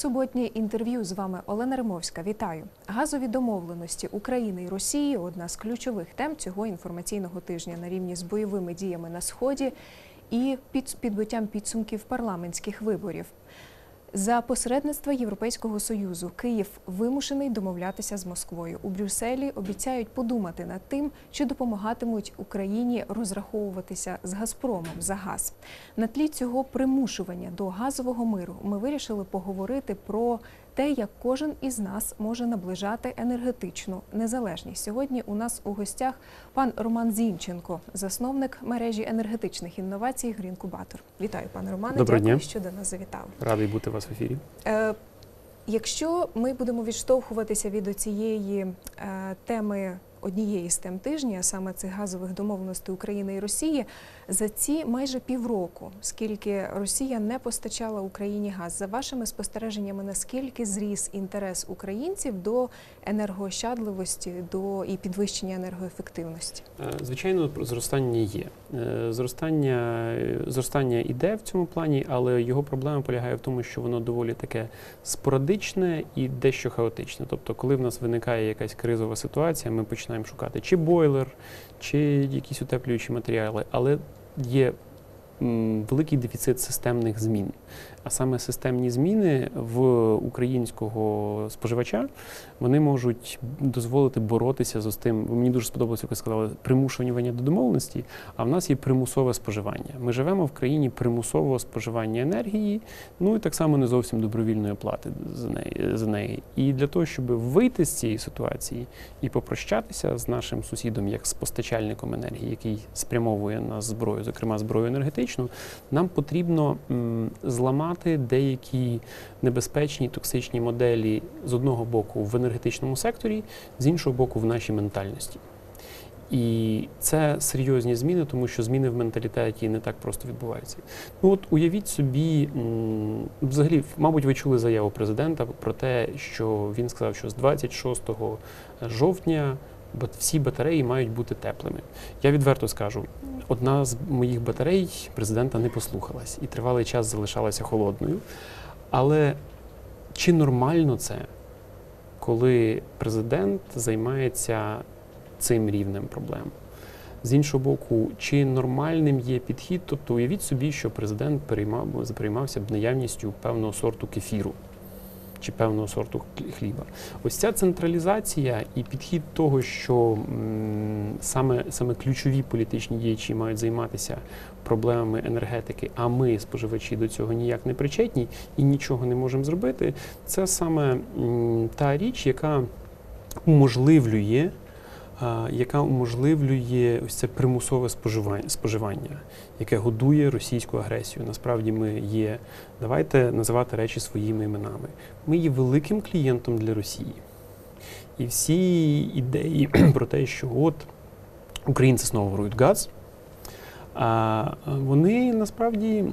суботнє інтерв'ю з вами Олена Римовська. Вітаю. Газові домовленості України і Росії одна з ключових тем цього інформаційного тижня на рівні з бойовими діями на сході і під підбиттям підсумків парламентських виборів. За посередництва Європейського союзу Київ вимушений домовлятися з Москвою. У Брюсселі обіцяють подумати над тим, чи допомагатимуть Україні розраховуватися з Газпромом за газ. На тлі цього примушування до газового миру ми вирішили поговорити про те, як кожен із нас може наближати енергетичну незалежність. Сьогодні у нас у гостях пан Роман Зінченко, засновник мережі енергетичних інновацій Грінкубатор. Вітаю, пане Романе. Доброго Дякую, дня. що до нас завітав. Радий бути у вас в ефірі. Е, Якщо ми будемо відштовхуватися від цієї е, теми однієї з тем тижня, саме цих газових домовленостей України і Росії, за ці майже півроку, скільки Росія не постачала Україні газ, за вашими спостереженнями, наскільки зріс інтерес українців до енергоощадливості, до і підвищення енергоефективності? Е, Звичайно, зростання є. Е, Зростання, зростання іде в цьому плані, але його проблема полягає в тому, що воно доволі таке спорадичне і дещо хаотичне. Тобто, коли в нас виникає якась кризова ситуація, ми починаємо шукати чи бойлер, чи якісь утеплюючі матеріали, але є великий дефіцит системних змін. А саме системні зміни в українського споживача вони можуть дозволити боротися з тим. Мені дуже сподобалося, як ви сказали, примушування до домовленості. А в нас є примусове споживання. Ми живемо в країні примусового споживання енергії, ну і так само не зовсім добровільної оплати за неї за неї. І для того, щоб вийти з цієї ситуації і попрощатися з нашим сусідом, як з постачальником енергії, який спрямовує на зброю, зокрема зброю енергетичну, нам потрібно м, зламати деякі небезпечні токсичні моделі з одного боку в енергетичному секторі, з іншого боку, в нашій ментальності. І це серйозні зміни, тому що зміни в менталітеті не так просто відбуваються. Ну от уявіть собі, взагалі, мабуть, ви чули заяву президента про те, що він сказав, що з 26 жовтня всі батареї мають бути теплими. Я відверто скажу, одна з моїх батарей президента не послухалась і тривалий час залишалася холодною. Але чи нормально це, коли президент займається цим рівнем проблем? З іншого боку, чи нормальним є підхід? Тобто уявіть собі, що президент переймав, переймався б наявністю певного сорту кефіру чи певного сорту хлі- хліба. Ось ця централізація і підхід того, що саме, саме ключові політичні діячі мають займатися проблемами енергетики, а ми, споживачі, до цього ніяк не причетні і нічого не можемо зробити. Це саме та річ, яка уможливлює. Яка уможливлює ось це примусове споживання, споживання, яке годує російську агресію. Насправді ми є, давайте називати речі своїми іменами. Ми є великим клієнтом для Росії. І всі ідеї про те, що от українці знову ворують газ, а вони насправді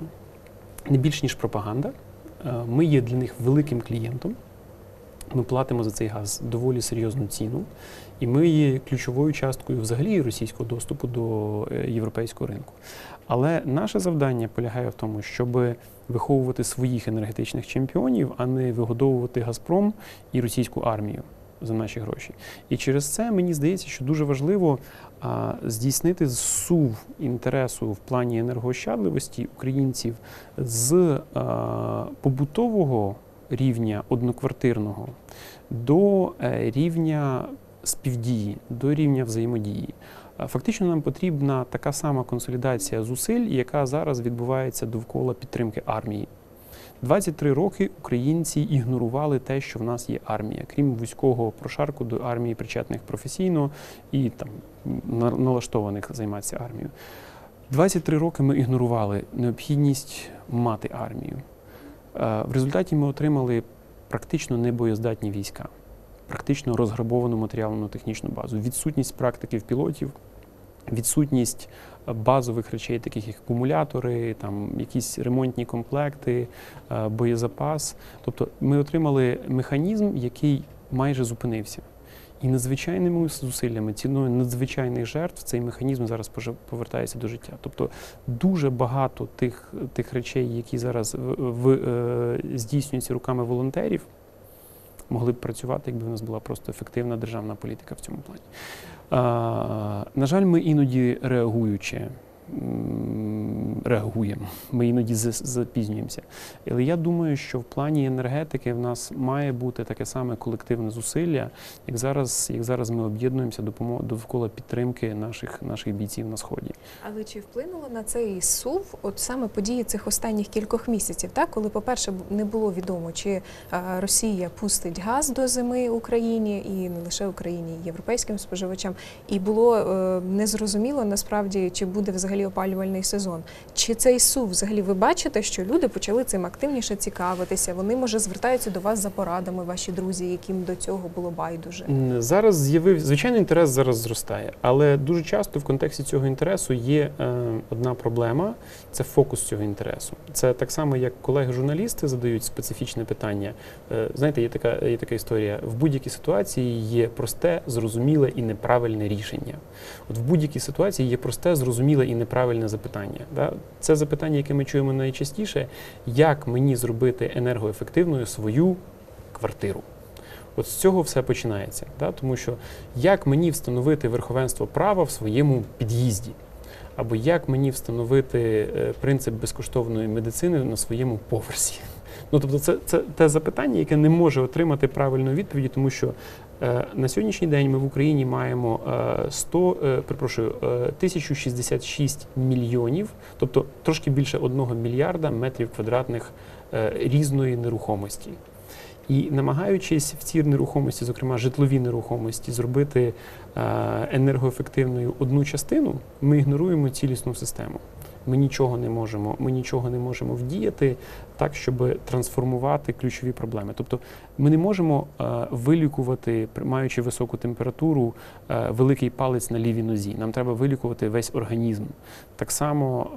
не більш ніж пропаганда. Ми є для них великим клієнтом. Ми платимо за цей газ доволі серйозну ціну, і ми є ключовою часткою взагалі російського доступу до е, європейського ринку. Але наше завдання полягає в тому, щоб виховувати своїх енергетичних чемпіонів, а не вигодовувати Газпром і російську армію за наші гроші. І через це мені здається, що дуже важливо а, здійснити зсув інтересу в плані енергоощадливості українців з а, побутового рівня одноквартирного до е, рівня співдії, до рівня взаємодії. Е, Фактично нам потрібна така сама консолідація зусиль, яка зараз відбувається довкола підтримки армії. 23 роки українці ігнорували те, що в нас є армія, крім вузького прошарку до армії причетних професійно і там на- налаштованих займатися армією. 23 роки ми ігнорували необхідність мати армію. Е, В результаті ми отримали практично небоєздатні війська, практично розграбовану матеріальну технічну базу, відсутність практиків пілотів, відсутність е, базових речей, таких як акумулятори, там якісь ремонтні комплекти, е, боєзапас. Тобто ми отримали механізм, який майже зупинився. І надзвичайними зусиллями, ціною надзвичайних жертв цей механізм зараз повертається до життя. Тобто дуже багато тих, тих речей, які зараз в, в, е, здійснюються руками волонтерів, могли б працювати, якби в нас була просто ефективна державна політика в цьому плані. А, на жаль, ми іноді реагуючи. Реагуємо, ми іноді запізнюємося. Але я думаю, що в плані енергетики в нас має бути таке саме колективне зусилля, як зараз, як зараз ми об'єднуємося довкола підтримки наших, наших бійців на сході. Але чи вплинуло на цей сув, от саме події цих останніх кількох місяців, так коли, по-перше, не було відомо, чи Росія пустить газ до зими Україні і не лише Україні, і європейським споживачам, і було е, незрозуміло насправді, чи буде взагалі опалювальний сезон. Чи цей сув взагалі ви бачите, що люди почали цим активніше цікавитися? Вони може звертаються до вас за порадами, ваші друзі, яким до цього було байдуже. Зараз з'явив звичайно інтерес зараз зростає, але дуже часто в контексті цього інтересу є е, одна проблема це фокус цього інтересу. Це так само, як колеги-журналісти задають специфічне питання. Е, знаєте, є така, є така історія: в будь-якій ситуації є просте, зрозуміле і неправильне рішення. От в будь-якій ситуації є просте, зрозуміле і неправильне запитання. Да? Це запитання, яке ми чуємо найчастіше: як мені зробити енергоефективною свою квартиру? От з цього все починається. Да? Тому що як мені встановити верховенство права в своєму під'їзді? Або як мені встановити е, принцип безкоштовної медицини на своєму поверсі? Ну тобто, це, це те запитання, яке не може отримати правильної відповіді, тому що е, на сьогоднішній день ми в Україні маємо е, 100, е, перепрошую, е, 1066 мільйонів, тобто трошки більше 1 мільярда метрів квадратних е, різної нерухомості. І намагаючись в цій нерухомості, зокрема житловій нерухомості, зробити е, енергоефективною одну частину, ми ігноруємо цілісну систему. Ми нічого не можемо, ми нічого не можемо вдіяти так, щоб трансформувати ключові проблеми. Тобто ми не можемо е, вилікувати, маючи високу температуру, е, великий палець на лівій нозі. Нам треба вилікувати весь організм. Так само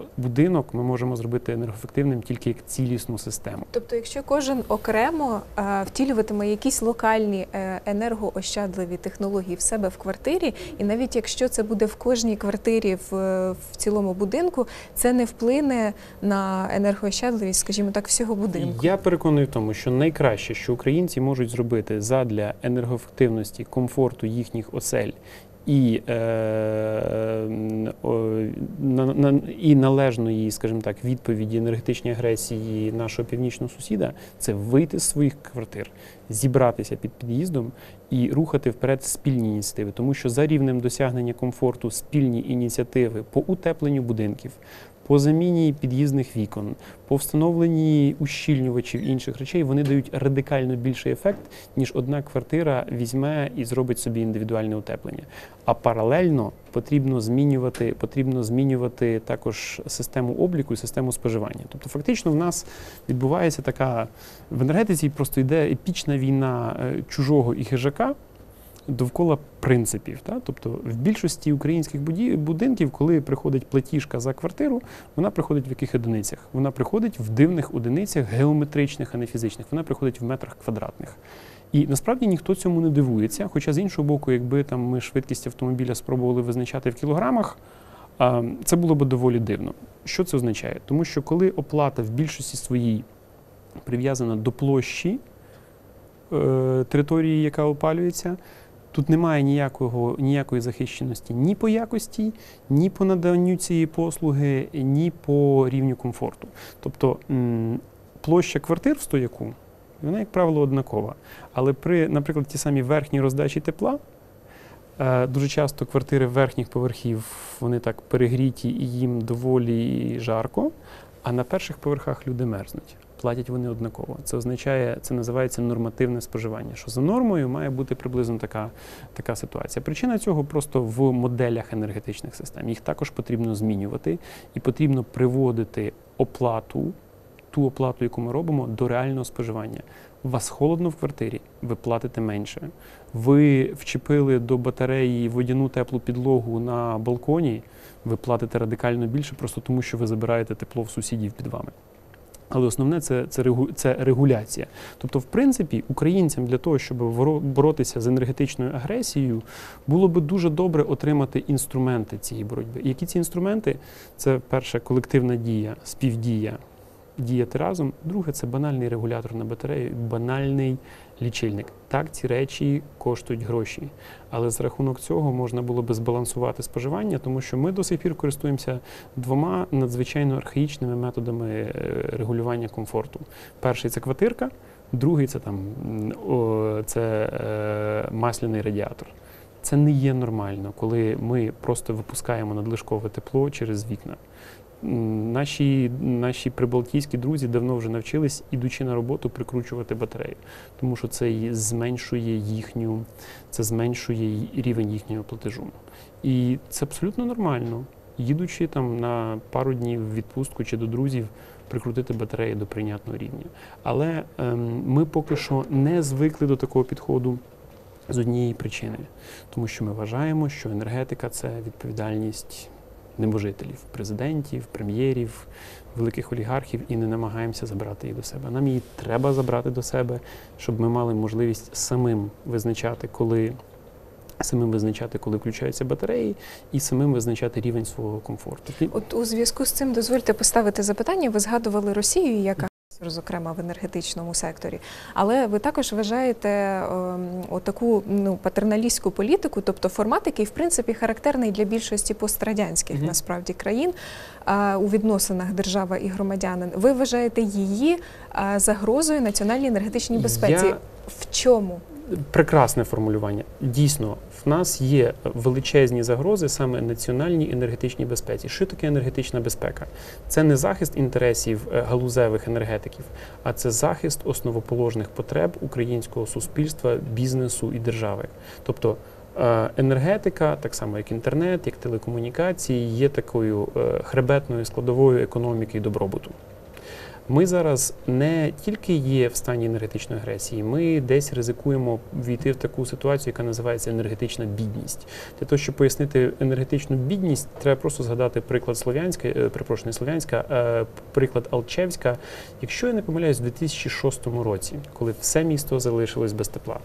е, будинок ми можемо зробити енергоефективним тільки як цілісну систему. Тобто, якщо кожен окремо втілюватиме якісь локальні енергоощадливі технології в себе в квартирі, і навіть якщо це буде в кожній квартирі в, в цілому будинку, це не вплине на енергоощадливість, скажімо так, всього будинку. Я переконаний в тому, що найкраще, що українці можуть зробити задля енергоефективності, комфорту їхніх осель і, е, і належної, скажімо так, відповіді енергетичній агресії нашого північного сусіда, це вийти з своїх квартир, зібратися під під'їздом і рухати вперед спільні ініціативи, тому що за рівнем досягнення комфорту спільні ініціативи по утепленню будинків. По заміні під'їзних вікон, по встановленні ущільнювачів і інших речей вони дають радикально більший ефект, ніж одна квартира візьме і зробить собі індивідуальне утеплення. А паралельно потрібно змінювати, потрібно змінювати також систему обліку і систему споживання. Тобто, фактично, в нас відбувається така в енергетиці просто йде епічна війна е, чужого і хижака довкола принципів. Та? Тобто в більшості українських будинків, коли приходить платіжка за квартиру, вона приходить в яких одиницях? Вона приходить в дивних одиницях геометричних, а не фізичних. Вона приходить в метрах квадратних. І насправді ніхто цьому не дивується. Хоча з іншого боку, якби там ми швидкість автомобіля спробували визначати в кілограмах, це було б доволі дивно. Що це означає? Тому що коли оплата в більшості своїй прив'язана до площі е, території, яка опалюється, тут немає ніякого, ніякої захищеності ні по якості, ні по наданню цієї послуги, ні по рівню комфорту. Тобто площа квартир в стояку, вона, як правило, однакова. Але при, наприклад, ті самі верхній роздачі тепла, е, дуже часто квартири верхніх поверхів вони так перегріті і їм доволі жарко, а на перших поверхах люди мерзнуть. Платять вони однаково. Це означає, це називається нормативне споживання. Що за нормою має бути приблизно така, така ситуація. Причина цього просто в моделях енергетичних систем. Їх також потрібно змінювати і потрібно приводити оплату, ту оплату, яку ми робимо, до реального споживання. Вас холодно в квартирі, ви платите менше. Ви вчепили до батареї водяну теплу підлогу на балконі, ви платите радикально більше, просто тому що ви забираєте тепло в сусідів під вами. Але основне це, це, регу- це регуляція. Тобто, в принципі, українцям для того, щоб боротися з енергетичною агресією, було би дуже добре отримати інструменти цієї боротьби. Які ці інструменти? Це перше колективна дія, співдія, діяти разом. Друге це банальний регулятор на батарею, банальний лічильник. Так, ці речі коштують гроші. Але за рахунок цього можна було би збалансувати споживання, тому що ми до сих пір користуємося двома надзвичайно архаїчними методами е, регулювання комфорту. Перший це квартирка, другий це там це е, масляний радіатор. Це не є нормально, коли ми просто випускаємо надлишкове тепло через вікна. Наші, наші прибалтійські друзі давно вже навчились, ідучи на роботу, прикручувати батарею, тому що це зменшує їхню, це зменшує рівень їхнього платежу. І це абсолютно нормально. Їдучи там на пару днів в відпустку чи до друзів, прикрутити батареї до прийнятного рівня. Але ем, ми поки що не звикли до такого підходу з однієї причини, тому що ми вважаємо, що енергетика це відповідальність небожителів, президентів, прем'єрів, великих олігархів, і не намагаємося забрати її до себе. Нам її треба забрати до себе, щоб ми мали можливість самим визначати, коли. Самим визначати, коли включаються батареї, і самим визначати рівень свого комфорту. От у зв'язку з цим дозвольте поставити запитання. Ви згадували Росію, яка зокрема в енергетичному секторі, але ви також вважаєте ем, отаку ну патерналістську політику, тобто формат, який в принципі характерний для більшості пострадянських Мгм. насправді країн у відносинах держава і громадянин. Ви вважаєте її загрозою національній енергетичній безпеці? Я В чому? Прекрасне формулювання. Дійсно, в нас є величезні загрози саме національній енергетичній безпеці. Що таке енергетична безпека? Це не захист інтересів е, галузевих енергетиків, а це захист основоположних потреб українського суспільства, бізнесу і держави. Тобто е, енергетика, так само як інтернет, як телекомунікації, є такою е, хребетною складовою економіки і добробуту. Ми зараз не тільки є в стані енергетичної агресії, ми десь ризикуємо війти в таку ситуацію, яка називається енергетична бідність. Для того, щоб пояснити енергетичну бідність, треба просто згадати приклад Слов'янська, е, перепрошую, не Слов'янська, приклад Алчевська. Якщо я не помиляюсь, у 2006 році, коли все місто залишилось без тепла.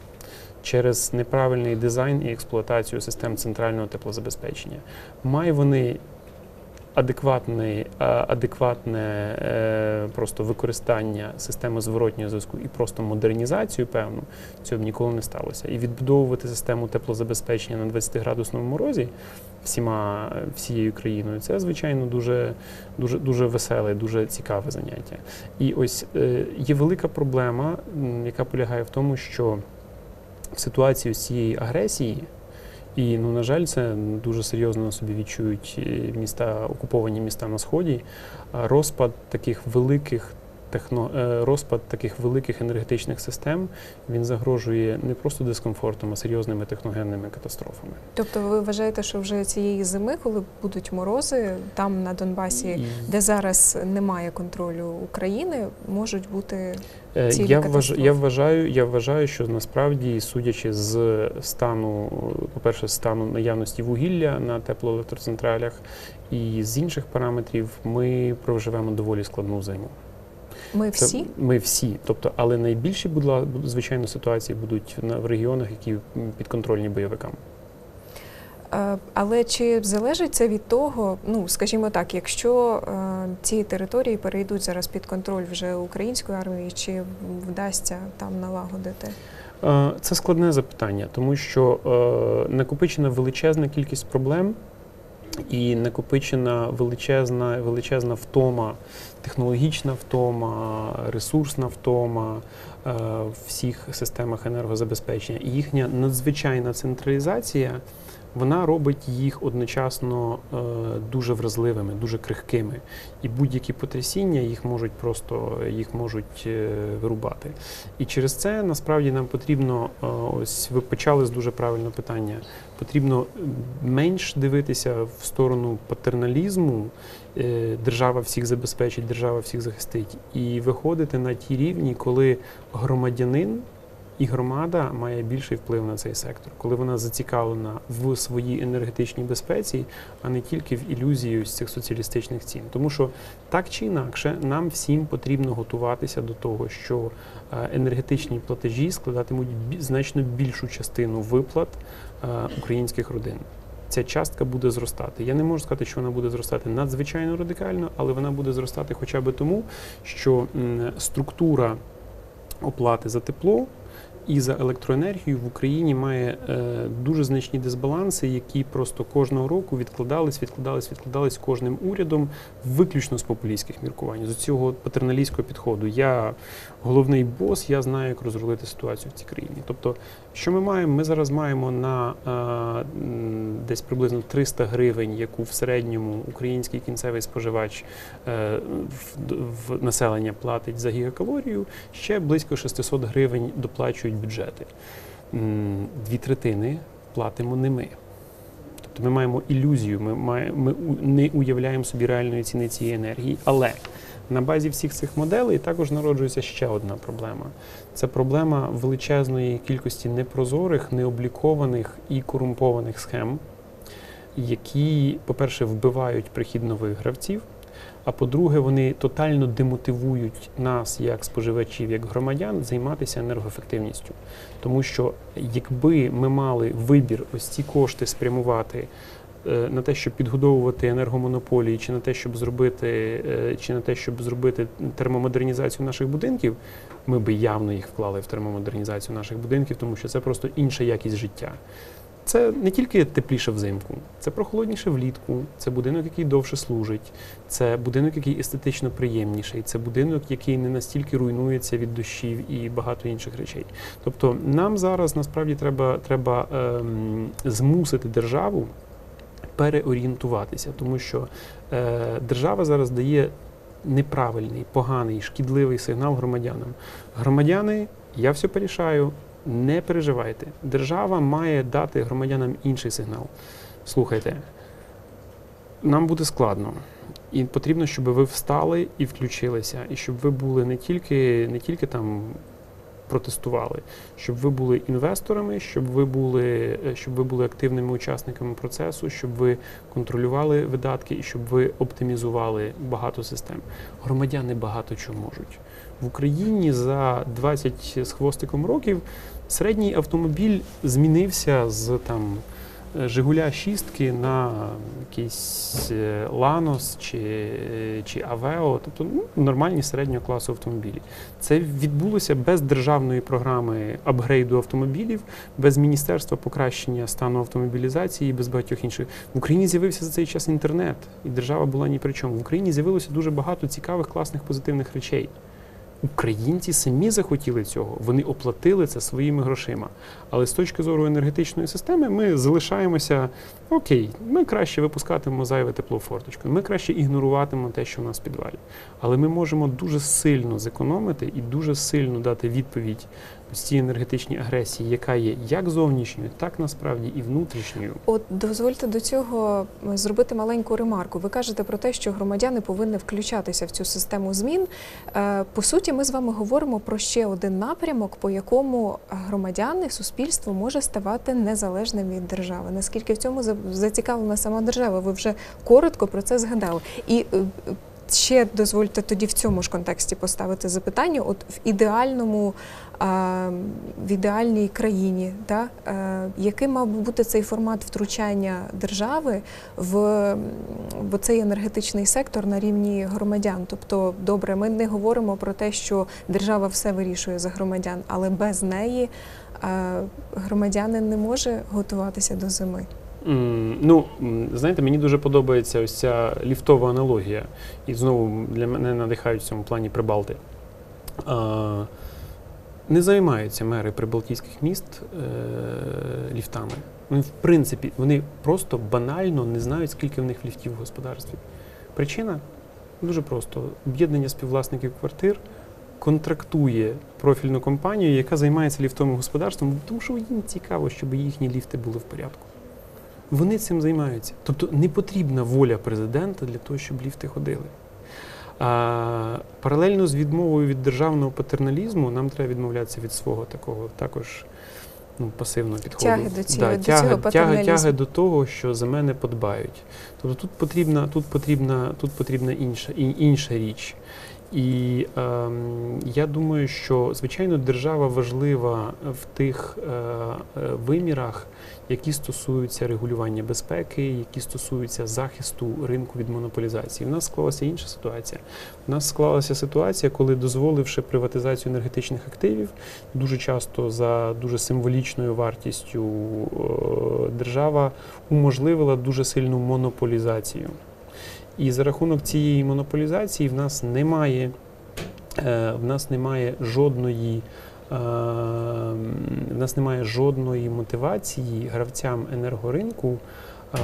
Через неправильний дизайн і експлуатацію систем центрального теплозабезпечення, має вони адекватне, адекватне е, просто використання системи зворотнього зв'язку і просто модернізацію, певну, цього б ніколи не сталося. І відбудовувати систему теплозабезпечення на 20-градусному морозі всіма всією країною, це звичайно дуже, дуже, дуже веселе, дуже цікаве заняття. І ось е, є велика проблема, яка полягає в тому, що в ситуації з цієї агресії. І ну на жаль, це дуже серйозно собі відчують е, міста, окуповані міста на сході. Розпад таких великих техно, е, розпад таких великих енергетичних систем він загрожує не просто дискомфортом, а серйозними техногенними катастрофами. Тобто, ви вважаєте, що вже цієї зими, коли будуть морози, там на Донбасі, І, де зараз немає контролю України, можуть бути е, цілі я, вваж, я вважаю, я вважаю, що насправді, судячи з стану, по-перше, стану наявності вугілля на теплоелектроцентралях і з інших параметрів, ми проживемо доволі складну зиму. Ми Це всі. Ми всі. Тобто, але найбільші, будь звичайно, ситуації будуть в регіонах, які підконтрольні бойовикам. Е, Але чи залежить це від того, ну скажімо так, якщо е, ці території перейдуть зараз під контроль вже української армії, чи вдасться там налагодити? Е, Це складне запитання, тому що накопичена величезна кількість проблем і накопичена величезна, величезна втома, технологічна втома, ресурсна втома е, в всіх системах енергозабезпечення. І їхня надзвичайна централізація. Вона робить їх одночасно е, дуже вразливими, дуже крихкими, і будь-які потрясіння їх можуть просто їх можуть е, вирубати. І через це насправді нам потрібно, е, ось ви почали з дуже правильного питання. Потрібно менш дивитися в сторону патерналізму, держава всіх забезпечить, держава всіх захистить, і виходити на ті рівні, коли громадянин І громада має більший вплив на цей сектор, коли вона зацікавлена в своїй енергетичній безпеці, а не тільки в ілюзії ось цих соціалістичних цін. Тому що так чи інакше нам всім потрібно готуватися до того, що е, енергетичні платежі складатимуть значно більшу частину виплат е, українських родин. Ця частка буде зростати. Я не можу сказати, що вона буде зростати надзвичайно радикально, але вона буде зростати хоча б тому, що структура оплати за тепло і за електроенергію в Україні має е, дуже значні дисбаланси, які просто кожного року відкладались, відкладались, відкладались кожним урядом, виключно з популістських міркувань, з цього патерналістського підходу. Я головний бос, я знаю, як розрулити ситуацію в цій країні. Тобто, що ми маємо? Ми зараз маємо на е, десь приблизно 300 гривень, яку в середньому український кінцевий споживач е, в, населення платить за гігакалорію, ще близько 600 гривень доплачують бюджети. Дві третини платимо не ми. Тобто ми маємо ілюзію, ми, маємо, ми не уявляємо собі реальної ціни цієї енергії. Але на базі всіх цих моделей також народжується ще одна проблема. Це проблема величезної кількості непрозорих, необлікованих і корумпованих схем, які, по-перше, вбивають прихід нових гравців. А по-друге, вони тотально демотивують нас, як споживачів, як громадян, займатися енергоефективністю. Тому що якби ми мали вибір ось ці кошти спрямувати е, на те, щоб підгодовувати енергомонополії, чи на те, щоб зробити, е, чи на те, щоб зробити термомодернізацію наших будинків, ми би явно їх вклали в термомодернізацію наших будинків, тому що це просто інша якість життя. Це не тільки тепліше взимку, це прохолодніше влітку, це будинок, який довше служить, це будинок, який естетично приємніший, це будинок, який не настільки руйнується від дощів і багато інших речей. Тобто нам зараз насправді треба, треба ем, змусити державу переорієнтуватися, тому що е, держава зараз дає неправильний, поганий, шкідливий сигнал громадянам. Громадяни, я все порішаю, не переживайте. Держава має дати громадянам інший сигнал. Слухайте, нам буде складно. І потрібно, щоб ви встали і включилися, і щоб ви були не тільки, не тільки там протестували, щоб ви були інвесторами, щоб ви були, е, щоб ви були активними учасниками процесу, щоб ви контролювали видатки і щоб ви оптимізували багато систем. Громадяни багато чого можуть. В Україні за 20 з хвостиком років середній автомобіль змінився з там Жигуля шістки на якийсь е, Ланос чи, е, чи Авео, тобто ну, нормальні середнього класу автомобілі. Це відбулося без державної програми апгрейду автомобілів, без міністерства покращення стану автомобілізації, без багатьох інших. В Україні з'явився за цей час інтернет, і держава була ні при чому. В Україні з'явилося дуже багато цікавих, класних, позитивних речей. Українці самі захотіли цього, вони оплатили це своїми грошима. Але з точки зору енергетичної системи ми залишаємося окей, ми краще випускатимемо зайве тепло форточкою, ми краще ігноруватимемо те, що в нас в підвалі. Але ми можемо дуже сильно зекономити і дуже сильно дати відповідь ось цій енергетичній агресії, яка є як зовнішньою, так насправді і внутрішньою. От дозвольте до цього зробити маленьку ремарку. Ви кажете про те, що громадяни повинні включатися в цю систему змін. Е, По суті, ми з вами говоримо про ще один напрямок, по якому громадяни, суспільство може ставати незалежним від держави. Наскільки в цьому зацікавлена сама держава? Ви вже коротко про це згадали. І е, е, ще дозвольте тоді в цьому ж контексті поставити запитання. От в ідеальному в ідеальній країні, да, е, який мав би бути цей формат втручання держави в, в цей енергетичний сектор на рівні громадян? Тобто, добре, ми не говоримо про те, що держава все вирішує за громадян, але без неї е, громадянин не може готуватися до зими. Ну, знаєте, мені дуже подобається ось ця ліфтова аналогія. І знову для мене надихають в цьому плані Прибалти. Не займаються мери прибалтійських міст е, ліфтами. Вони, в принципі, вони просто банально не знають, скільки в них ліфтів в господарстві. Причина дуже просто: об'єднання співвласників квартир контрактує профільну компанію, яка займається ліфтовим господарством, тому що їм цікаво, щоб їхні ліфти були в порядку. Вони цим займаються. Тобто не потрібна воля президента для того, щоб ліфти ходили. А паралельно з відмовою від державного патерналізму нам треба відмовлятися від свого такого також ну, пасивного підходу. Тяги до цього- да, до тяги, цього тяги, тяги до того, що за мене подбають. Тобто тут потрібна, тут потрібна, тут потрібна інша, інша річ. І ем, я думаю, що звичайно держава важлива в тих е, е, вимірах, які стосуються регулювання безпеки, які стосуються захисту ринку від монополізації. У нас склалася інша ситуація. У нас склалася ситуація, коли дозволивши приватизацію енергетичних активів, дуже часто за дуже символічною вартістю е, держава уможливила дуже сильну монополізацію. І за рахунок цієї монополізації в нас немає, е, в нас немає жодної. е, В нас немає жодної мотивації гравцям енергоринку е,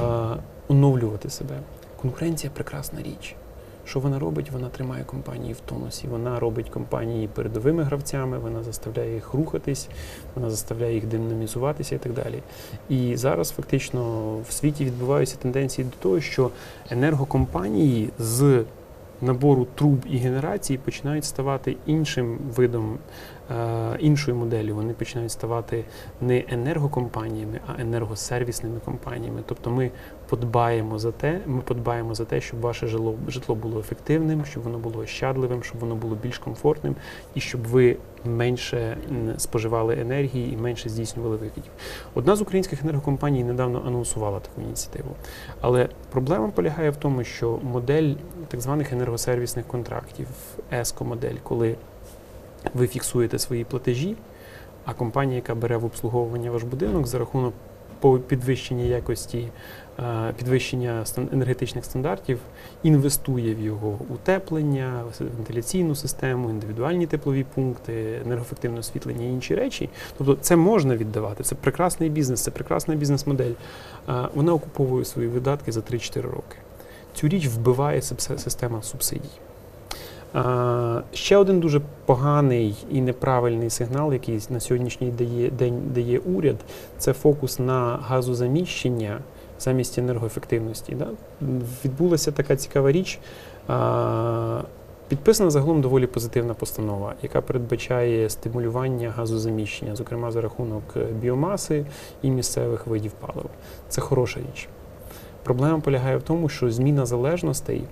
оновлювати себе. Конкуренція прекрасна річ. Що вона робить? Вона тримає компанії в тонусі. Вона робить компанії передовими гравцями, вона заставляє їх рухатись, вона заставляє їх динамізуватися і так далі. І зараз фактично в світі відбуваються тенденції до того, що енергокомпанії з набору труб і генерації починають ставати іншим видом, іншою моделлю. Вони починають ставати не енергокомпаніями, а енергосервісними компаніями. Тобто ми подбаємо за те, ми подбаємо за те, щоб ваше жило, житло було ефективним, щоб воно було ощадливим, щоб воно було більш комфортним і щоб ви менше споживали енергії і менше здійснювали викидів. Одна з українських енергокомпаній недавно анонсувала таку ініціативу. Але проблема полягає в тому, що модель так званих енергосервісних контрактів, ЕСКО-модель, коли ви фіксуєте свої платежі, а компанія, яка бере в обслуговування ваш будинок за рахунок підвищення якості, е, підвищення енергетичних стандартів, інвестує в його утеплення, вентиляційну систему, індивідуальні теплові пункти, енергоефективне освітлення і інші речі. Тобто це можна віддавати, це прекрасний бізнес, це прекрасна бізнес-модель. Е, Вона окуповує свої видатки за 3-4 роки. Цю річ вбиває система субсидій. А, ще один дуже поганий і неправильний сигнал, який на сьогоднішній день дає уряд, це фокус на газозаміщення замість енергоефективності. Відбулася така цікава річ. А, Підписана загалом доволі позитивна постанова, яка передбачає стимулювання газозаміщення, зокрема за рахунок е, біомаси і місцевих видів палива. Це хороша річ. Проблема полягає в тому, що зміна залежностей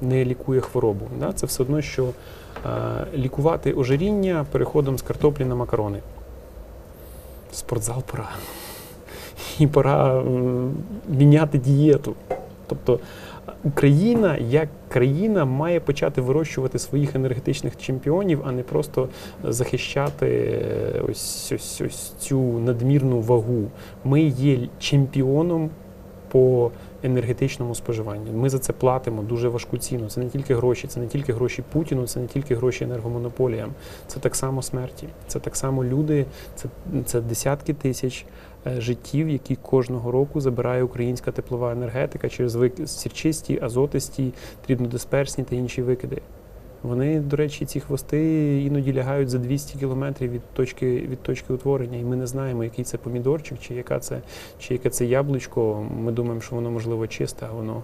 не лікує хворобу. Да? Це все одно, що е, лікувати ожиріння переходом з картоплі на макарони. Спортзал пора. І пора міняти дієту. Тобто Україна як країна має почати вирощувати своїх енергетичних чемпіонів, а не просто захищати е, ось, ось, ось цю надмірну вагу. Ми є чемпіоном по енергетичному споживанню. Ми за це платимо дуже важку ціну. Це не тільки гроші, це не тільки гроші Путіну, це не тільки гроші енергомонополіям. Це так само смерті, це так само люди, це, це десятки тисяч е, життів, які кожного року забирає українська теплова енергетика через сірчисті, азотисті, дрібнодисперсні та інші викиди. Вони, до речі, ці хвости іноді лягають за 200 кілометрів від точки, від точки утворення, і ми не знаємо, який це помідорчик, чи яка це, чи яке це яблучко. Ми думаємо, що воно можливо чисте, а воно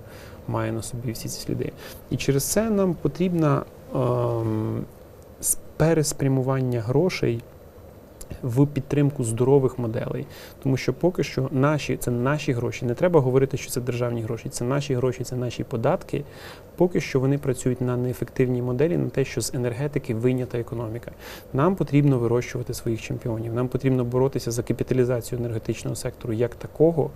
має на собі всі ці сліди. І через це нам потрібно ем, переспрямування грошей в підтримку здорових моделей. Тому що поки що наші це наші гроші. Не треба говорити, що це державні гроші. Це наші гроші, це наші податки. Поки що вони працюють на неефективній моделі, на те, що з енергетики вийнята економіка. Нам потрібно вирощувати своїх чемпіонів. Нам потрібно боротися за капіталізацію енергетичного сектору як такого,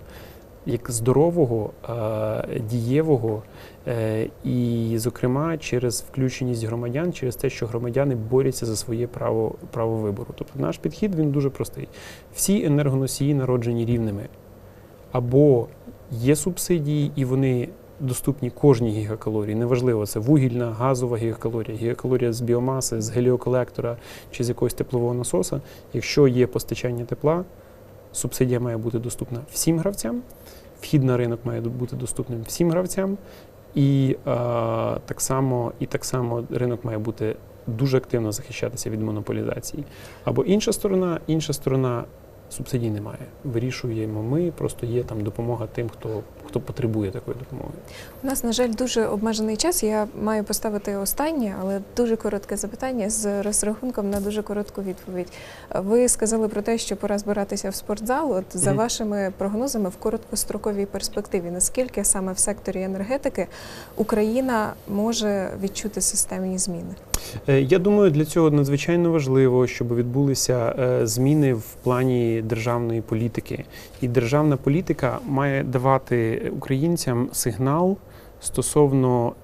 як здорового, е, дієвого, е, і, зокрема, через включеність громадян, через те, що громадяни борються за своє право, право вибору. Тобто наш підхід він дуже простий. Всі енергоносії народжені рівними. Або є субсидії, і вони доступні кожній гігакалорії. Неважливо, це вугільна, газова гігакалорія, гігакалорія з біомаси, з геліоколектора чи з якогось теплового насоса. Якщо є постачання тепла, субсидія має бути доступна всім гравцям, вхід на ринок має бути доступним всім гравцям, і, е, так само, і так само ринок має бути дуже активно захищатися від монополізації. Або інша сторона, інша сторона Субсидій немає. Вирішуємо ми, просто є там допомога тим, хто, хто потребує такої допомоги. У нас, на жаль, дуже обмежений час. Я маю поставити останнє, але дуже коротке запитання з розрахунком на дуже коротку відповідь. Ви сказали про те, що пора збиратися в спортзал. От за Мгм. вашими прогнозами в короткостроковій перспективі, наскільки саме в секторі енергетики Україна може відчути системні зміни? Е, Я думаю, для цього надзвичайно важливо, щоб відбулися е, зміни в плані державної політики. І державна політика має давати українцям сигнал стосовно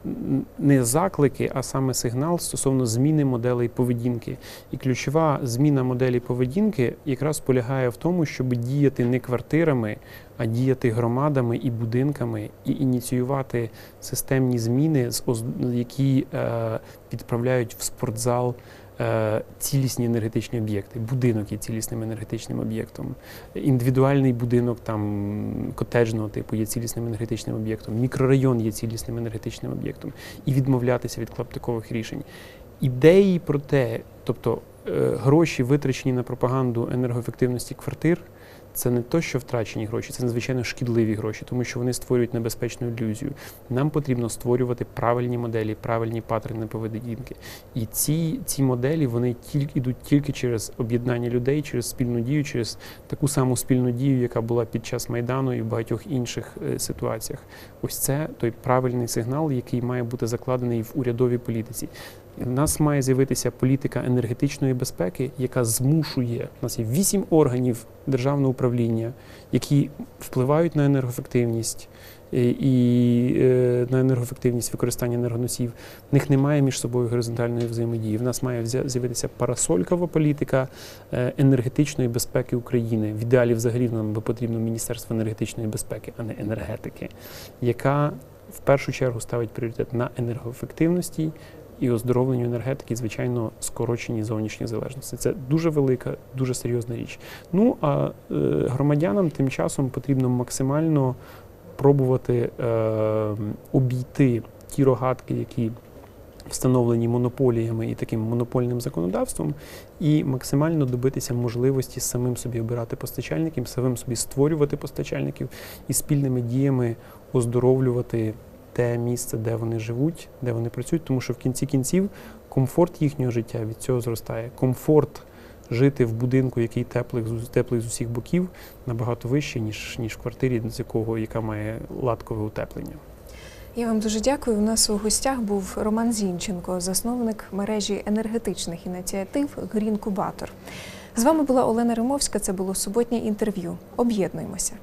не заклики, а саме сигнал стосовно зміни моделей поведінки. І ключова зміна моделі поведінки якраз полягає в тому, щоб діяти не квартирами, а діяти громадами і будинками, і ініціювати системні зміни, які е, відправляють в спортзал е, цілісні енергетичні об'єкти. Будинок є цілісним енергетичним об'єктом. Індивідуальний будинок там котеджного типу є цілісним енергетичним об'єктом. Мікрорайон є цілісним енергетичним об'єктом. І відмовлятися від клаптикових рішень. Ідеї про те, тобто е, гроші, витрачені на пропаганду енергоефективності квартир. Це не то, що втрачені гроші, це надзвичайно шкідливі гроші, тому що вони створюють небезпечну ілюзію. Нам потрібно створювати правильні моделі, правильні паттерни поведінки. І ці, ці моделі вони тільки йдуть тільки через об'єднання людей, через спільну дію, через таку саму спільну дію, яка була під час майдану і в багатьох інших е, ситуаціях. Ось це той правильний сигнал, який має бути закладений в урядовій політиці. У нас має з'явитися політика енергетичної безпеки, яка змушує у нас є вісім органів державного управління, які впливають на енергоефективність і, і е, на енергоефективність використання енергоносіїв. В них немає між собою горизонтальної взаємодії. В нас має з'явитися парасолькова політика е, енергетичної безпеки України. В ідеалі взагалі нам би потрібно Міністерство енергетичної безпеки, а не енергетики, яка в першу чергу ставить пріоритет на енергоефективності і оздоровленню енергетики, звичайно, скороченні зовнішні залежності. Це дуже велика, дуже серйозна річ. Ну а е, громадянам тим часом потрібно максимально пробувати е, обійти ті рогатки, які встановлені монополіями і таким монопольним законодавством, і максимально добитися можливості самим собі обирати постачальників, самим собі створювати постачальників і спільними діями оздоровлювати те місце, де вони живуть, де вони працюють, тому що в кінці кінців комфорт їхнього життя від цього зростає. Комфорт жити в будинку, який теплий, теплий з усіх боків, набагато вищий, ніж, ніж в квартирі, з якого яка має латкове утеплення. Я вам дуже дякую. У нас у гостях був Роман Зінченко, засновник мережі енергетичних ініціатив Грінкубатор. З вами була Олена Римовська. Це було суботнє інтерв'ю. Об'єднуємося.